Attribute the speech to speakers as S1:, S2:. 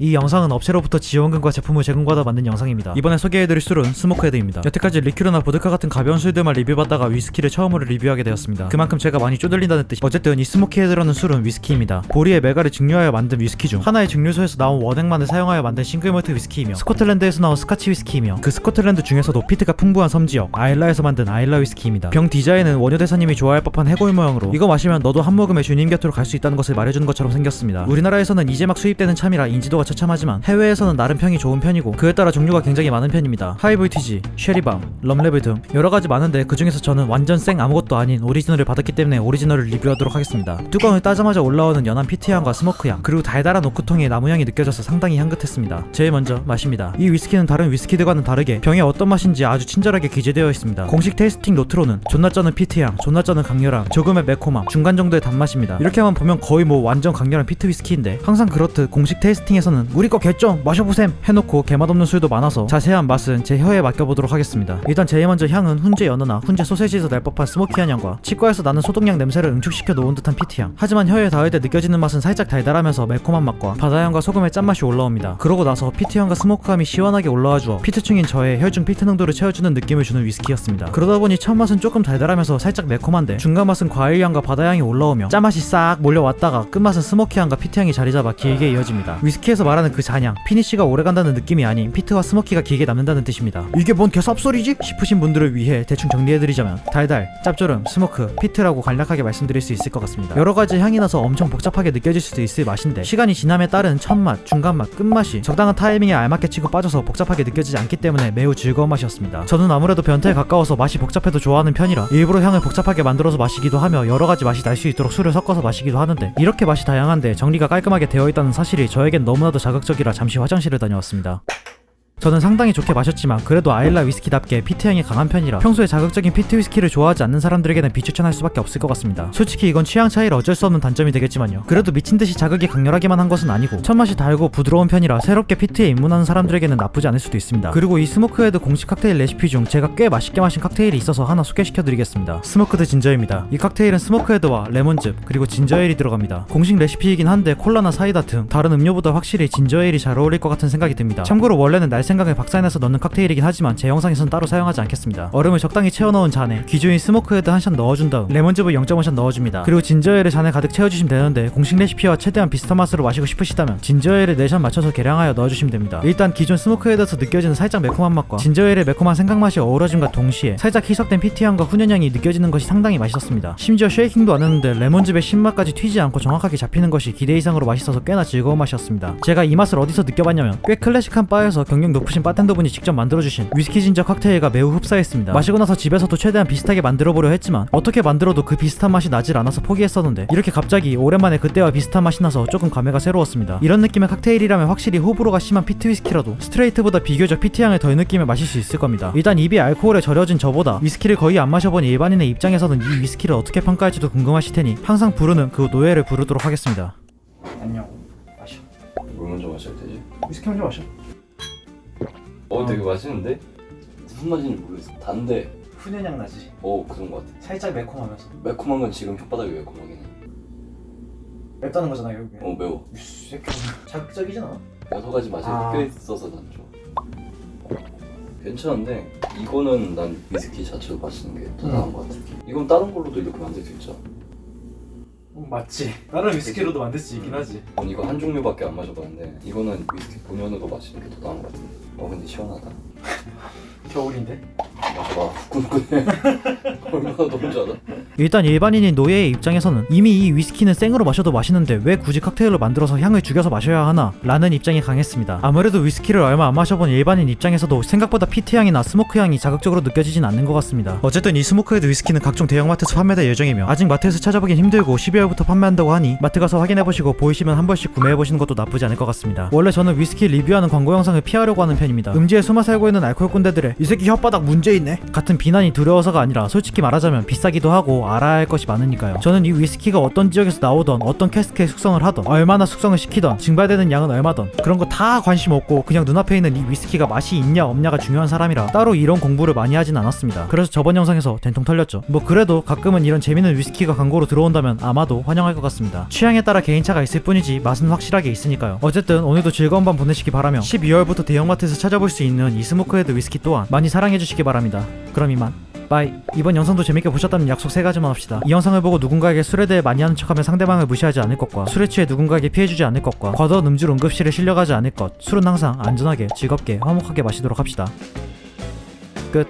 S1: 이 영상은 업체로부터 지원금과 제품을 제공받아 만든 영상입니다. 이번에 소개해드릴 술은 스모크헤드입니다. 여태까지 리큐르나 보드카 같은 가벼운 술들만 리뷰받다가 위스키를 처음으로 리뷰하게 되었습니다. 그만큼 제가 많이 쪼들린다는 뜻이 어쨌든 이 스모크헤드라는 술은 위스키입니다. 보리의 메가를 증류하여 만든 위스키 중 하나의 증류소에서 나온 원액만을 사용하여 만든 싱글몰트 위스키이며 스코틀랜드에서 나온 스카치 위스키이며 그 스코틀랜드 중에서도 피트가 풍부한 섬지역 아일라에서 만든 아일라 위스키입니다. 병 디자인은 원효 대사님이 좋아할 법한 해골 모양으로 이거 마시면 너도 한 모금의 주님 곁으로 갈 수 있다는 것을 말해주는 것처럼 생겼습니다. 우리나라에서는 이제 막 수입되는 참이라 인지도가 처참하지만 해외에서는 나름 평이 좋은 편이고 그에 따라 종류가 굉장히 많은 편입니다. 하이볼티지, 쉐리밤, 럼레벨 등 여러 가지 많은데 그 중에서 저는 완전 생 아무것도 아닌 오리지널을 받았기 때문에 오리지널을 리뷰하도록 하겠습니다. 뚜껑을 따자마자 올라오는 연한 피트 향과 스모크 향 그리고 달달한 오크통의 나무 향이 느껴져서 상당히 향긋했습니다. 제일 먼저 마십니다. 이 위스키는 다른 위스키들과는 다르게 병에 어떤 맛인지 아주 친절하게 기재되어 있습니다. 공식 테이스팅 노트로는 존나 쩌는 피트 향, 존나 쩌는 강렬함, 조금의 매콤함, 중간 정도의 단맛입니다. 이렇게만 보면 거의 뭐 완전 강렬한 피트 위스키인데 항상 그렇듯 공식 테이스팅에서는 우리 거 개점 마셔보셈 해놓고 개맛 없는 술도 많아서 자세한 맛은 제 혀에 맡겨보도록 하겠습니다. 일단 제일 먼저 향은 훈제 연어나 훈제 소세지에서 날 법한 스모키한 향과 치과에서 나는 소독약 냄새를 응축시켜 놓은 듯한 피트 향. 하지만 혀에 닿을 때 느껴지는 맛은 살짝 달달하면서 매콤한 맛과 바다향과 소금의 짠맛이 올라옵니다. 그러고 나서 피트 향과 스모크감이 시원하게 올라와 주어 피트충인 저의 혈중 피트 농도를 채워주는 느낌을 주는 위스키였습니다. 그러다 보니 첫 맛은 조금 달달하면서 살짝 매콤한데 중간 맛은 과일 향과 바다 향이 올라오며 짠맛이 싹 몰려왔다가 끝맛은 스모키 향과 피트 향이 자리 잡아 길게 이어집니다. 위스키에서 말하는 그 잔향, 피니쉬가 오래 간다는 느낌이 아닌 피트와 스모키가 길게 남는다는 뜻입니다. 이게 뭔 개쌉소리지? 싶으신 분들을 위해 대충 정리해드리자면 달달, 짭조름, 스모크, 피트라고 간략하게 말씀드릴 수 있을 것 같습니다. 여러 가지 향이 나서 엄청 복잡하게 느껴질 수도 있을 맛인데 시간이 지남에 따른 첫맛, 중간맛, 끝맛이 적당한 타이밍에 알맞게 치고 빠져서 복잡하게 느껴지지 않기 때문에 매우 즐거운 맛이었습니다. 저는 아무래도 변태에 가까워서 맛이 복잡해도 좋아하는 편이라 일부러 향을 복잡하게 만들어서 마시기도 하며 여러 가지 맛이 날 수 있도록 술을 섞어서 마시기도 하는데 이렇게 맛이 다양한데 정리가 깔끔하게 되어 있다는 사실이 저에겐 너무나도 자극적이라 잠시 화장실을 다녀왔습니다. 저는 상당히 좋게 마셨지만 그래도 아일라 위스키답게 피트 향이 강한 편이라 평소에 자극적인 피트 위스키를 좋아하지 않는 사람들에게는 비추천할 수밖에 없을 것 같습니다. 솔직히 이건 취향 차이라 어쩔 수 없는 단점이 되겠지만요. 그래도 미친 듯이 자극이 강렬하게만 한 것은 아니고 첫 맛이 달고 부드러운 편이라 새롭게 피트에 입문하는 사람들에게는 나쁘지 않을 수도 있습니다. 그리고 이 스모크헤드 공식 칵테일 레시피 중 제가 꽤 맛있게 마신 칵테일이 있어서 하나 소개시켜드리겠습니다. 스모크드 진저입니다. 이 칵테일은 스모크헤드와 레몬즙 그리고 진저에일이 들어갑니다. 공식 레시피이긴 한데 콜라나 사이다 등 다른 음료보다 확실히 진저에일이 잘 어울릴 것 같은 생각이 듭니다. 참고로 원래는 날 생각을 박살내서 넣는 칵테일이긴 하지만 제 영상에서는 따로 사용하지 않겠습니다. 얼음을 적당히 채워 넣은 잔에 기존인 스모크헤드 한 샷 넣어준 다음 레몬즙을 0.5샷 넣어줍니다. 그리고 진저에일을 잔에 가득 채워주시면 되는데 공식 레시피와 최대한 비슷한 맛으로 마시고 싶으시다면 진저에일을 4샷 맞춰서 계량하여 넣어주시면 됩니다. 일단 기존 스모크헤드에서 느껴지는 살짝 매콤한 맛과 진저에일의 매콤한 생강맛이 어우러짐과 동시에 살짝 희석된 피티향과 훈연향이 느껴지는 것이 상당히 맛있었습니다. 심지어 쉐이킹도 안 했는데 레몬즙의 신맛까지 튀지 않고 정확하게 잡히는 것이 기대 이상으로 맛있어서 꽤나 즐거운 맛이었습니다. 제가 이 맛을 어디서 느껴봤냐면 꽤 클래식한 바에서 경력 높으신 바텐더분이 직접 만들어주신 위스키 진저 칵테일과 매우 흡사했습니다. 마시고 나서 집에서도 최대한 비슷하게 만들어보려 했지만 어떻게 만들어도 그 비슷한 맛이 나질 않아서 포기했었는데 이렇게 갑자기 오랜만에 그때와 비슷한 맛이 나서 조금 감회가 새로웠습니다. 이런 느낌의 칵테일이라면 확실히 호불호가 심한 피트 위스키라도 스트레이트보다 비교적 피트 향을 덜 느끼며 마실 수 있을 겁니다. 일단 입이 알코올에 절여진 저보다 위스키를 거의 안 마셔본 일반인의 입장에서는 이 위스키를 어떻게 평가할지도 궁금하실 테니 항상 부르는 그 노예를 부르도록 하겠습니다. 안녕. 마셔.
S2: 뭘 먼저 마셔야 되지?
S1: 위스키 먼저 마셔.
S2: 어 되게 맛있는데? 무슨 맛인지 모르겠어 단데
S1: 훈연향 나지.
S2: 어 그런 것 같아
S1: 살짝 매콤하면서
S2: 매콤한 건 지금 혓바닥이 매콤하긴 해
S1: 맵다는 거잖아 여기.
S2: 어 매워
S1: 이 새끼 자극적이진 않아?
S2: 여러 가지 맛이
S1: 아.
S2: 섞여 있어서 난 좋아 괜찮은데 이거는 난 위스키 자체로 마시는 게더
S1: 음.
S2: 나은 것 같아 이건 다른 걸로도 이렇게 만들 수 있잖아
S1: 어, 맞지. 다른 위스키로도 만들 수 있긴 하지.
S2: 전 이거 한 종류밖에 안 마셔봤는데 이거는 위스키 본연으로 마시는 게 더 나은 것 같아 어 근데 시원하다
S1: 겨울인데?
S2: 마셔봐 후끈후끈해 얼마나 더운 줄 알아?
S1: 일단 일반인인 노예의 입장에서는 이미 이 위스키는 생으로 마셔도 맛있는데 왜 굳이 칵테일로 만들어서 향을 죽여서 마셔야 하나? 라는 입장이 강했습니다. 아무래도 위스키를 얼마 안 마셔본 일반인 입장에서도 생각보다 피트 향이나 스모크 향이 자극적으로 느껴지진 않는 것 같습니다. 어쨌든 이 스모크헤드 위스키는 각종 대형마트에서 판매될 예정이며 아직 마트에서 찾아보긴 힘들고 12월부터 판매한다고 하니 마트 가서 확인해보시고 보이시면 한 번씩 구매해보시는 것도 나쁘지 않을 것 같습니다. 원래 저는 위스키 리뷰하는 광고 영상을 피하려고 하는 편입니다. 음지에 숨어 살고 있는 알코올 꾼대들의 이 새끼 혓바닥 문제 있네 같은 비난이 두려워서가 아니라 솔직히 말하자면 비싸기도 하고 알아야 할 것이 많으니까요. 저는 이 위스키가 어떤 지역에서 나오던 어떤 캐스크에 숙성을 하던 얼마나 숙성을 시키던 증발되는 양은 얼마던 그런 거 다 관심 없고 그냥 눈앞에 있는 이 위스키가 맛이 있냐 없냐가 중요한 사람이라 따로 이런 공부를 많이 하진 않았습니다. 그래서 저번 영상에서 된통 털렸죠. 뭐 그래도 가끔은 이런 재밌는 위스키가 광고로 들어온다면 아마도 환영할 것 같습니다. 취향에 따라 개인차가 있을 뿐이지 맛은 확실하게 있으니까요. 어쨌든 오늘도 즐거운 밤 보내시기 바라며 12월부터 대형마트에서 찾아볼 수 있는 이 스모크헤드 위스키 또한 많이 사랑해주시기 바랍니다. 그럼 이만. 빠이. 이번 영상도 재밌게 보셨다면 약속 세 가지만 합시다. 이 영상을 보고 누군가에게 술에 대해 많이 하는 척하면 상대방을 무시하지 않을 것과 술에 취해 누군가에게 피해주지 않을 것과 과도한 음주로 응급실에 실려가지 않을 것. 술은 항상 안전하게 즐겁게 화목하게 마시도록 합시다. 끝